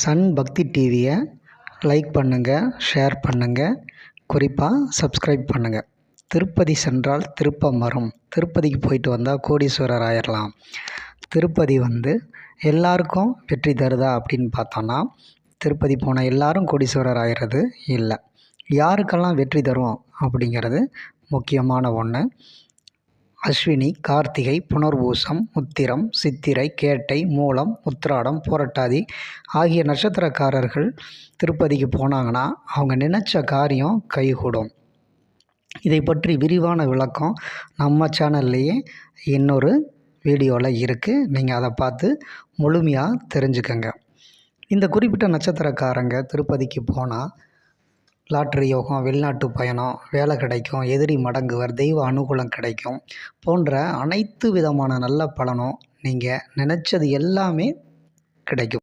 Sun பக்தி டிவியை like பண்ணுங்கள் ஷேர் பண்ணுங்கள் குறிப்பாக சப்ஸ்கிரைப் பண்ணுங்கள் திருப்பதி சென்றால் திருப்பம் வரும். திருப்பதிக்கு போயிட்டு வந்தால் கோடீஸ்வரர் ஆயிடலாம் திருப்பதி வந்து எல்லாருக்கும் வெற்றி தருதா அப்படின்னு பார்த்தோன்னா திருப்பதி போன எல்லாரும் கோடீஸ்வரர் ஆயிடுறது இல்லை. யாருக்கெல்லாம் வெற்றி தரும் அப்படிங்கிறது முக்கியமான ஒன்று அஸ்வினி கார்த்திகை புனர்பூசம் உத்திரம் சித்திரை கேட்டை மூலம் உத்திராடம் போராட்டாதி ஆகிய நட்சத்திரக்காரர்கள் திருப்பதிக்கு போனாங்கன்னா அவங்க நினச்ச காரியம் கைகூடும். இதை பற்றி விரிவான விளக்கம் நம்ம சேனல்லையே இன்னொரு வீடியோவில் இருக்குது நீங்கள் அதை பார்த்து முழுமையாக தெரிஞ்சுக்கங்க. இந்த குறிப்பிட்ட நட்சத்திரக்காரங்க திருப்பதிக்கு போனால் லாட்ரி யோகம் வெளிநாட்டு பயணம் வேலை கிடைக்கும் எதிரி மடங்குவர் தெய்வ அனுகூலம் கிடைக்கும் போன்ற அனைத்து விதமான நல்ல பலனும் நீங்கள் நினச்சது எல்லாமே கிடைக்கும்.